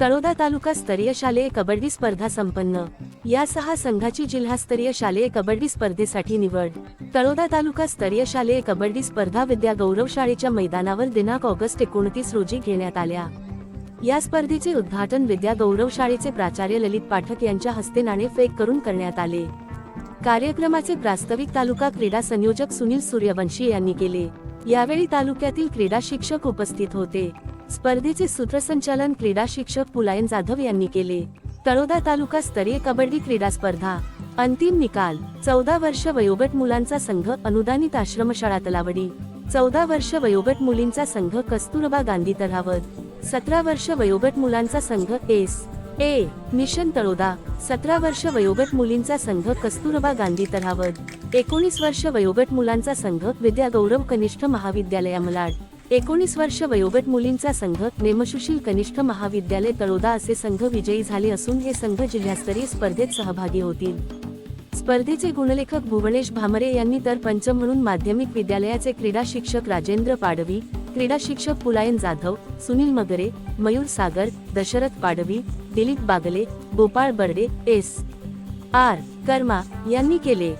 तळोदा तालुका स्तरीय शालेय कबड्डी स्पर्धा संपन्न. या सहा संघाची जिल्हास्तरीय शालेय कबड्डी स्पर्धेसाठी निवड. तळोदा तालुका स्तरीय शालेय कबड्डी स्पर्धा विद्या गौरव शाळेच्या मैदानावर दिनांक ऑगस्ट एकोणतीस रोजी घेण्यात आल्या. या स्पर्धेचे उद्घाटन विद्या गौरव शाळेचे प्राचार्य ललित पाठक यांच्या हस्ते नाणे फेक करून करण्यात आले. कार्यक्रमाचे प्रास्ताविक तालुका क्रीडा संयोजक सुनील सूर्यवंशी यांनी केले. यावेळी तालुक्यातील क्रीडा शिक्षक उपस्थित होते. स्पर्धेचे सूत्रसंचालन क्रीडा शिक्षक पुलायन जाधव यांनी केले. तळोदा तालुका स्तरीय कबड्डी क्रीडा स्पर्धा. अंतिम निकाल. चौदा वर्ष वयोगट मुलांचा संघ अनुदानित आश्रमशाळा तलावडी. चौदा वर्ष वयोगट मुलींचा संघ कस्तुरबा गांधी तलावत सतरा वर्ष वयोगट मुलांचा संघ एस. ए. मिशन तळोदा. सतरा वर्ष वयोगट मुलींचा संघ कस्तुरबा गांधी तलावत एकोणीस वर्ष वयोगट मुलांचा संघ विद्या गौरव कनिष्ठ महाविद्यालय अमलाड. एकोणीस वर्ष वयोगट मुलींचा संघ नेमसुशील कनिष्ठ महाविद्यालय तळोदा असे संघ विजयी झाले असून हे संघ जिल्हास्तरीय स्पर्धेत सहभागी होतील. स्पर्धेचे गुणलेखक भुवनेश भामरे यांनी तर पंच म्हणून माध्यमिक विद्यालयाचे क्रीडा शिक्षक राजेंद्र पाडवी क्रीडा शिक्षक पुलायन जाधव सुनील मगरे मयूर सागर दशरथ पाडवी दिलीप बागले गोपाळ बर्डे एस. आर. कर्मा यांनी केले.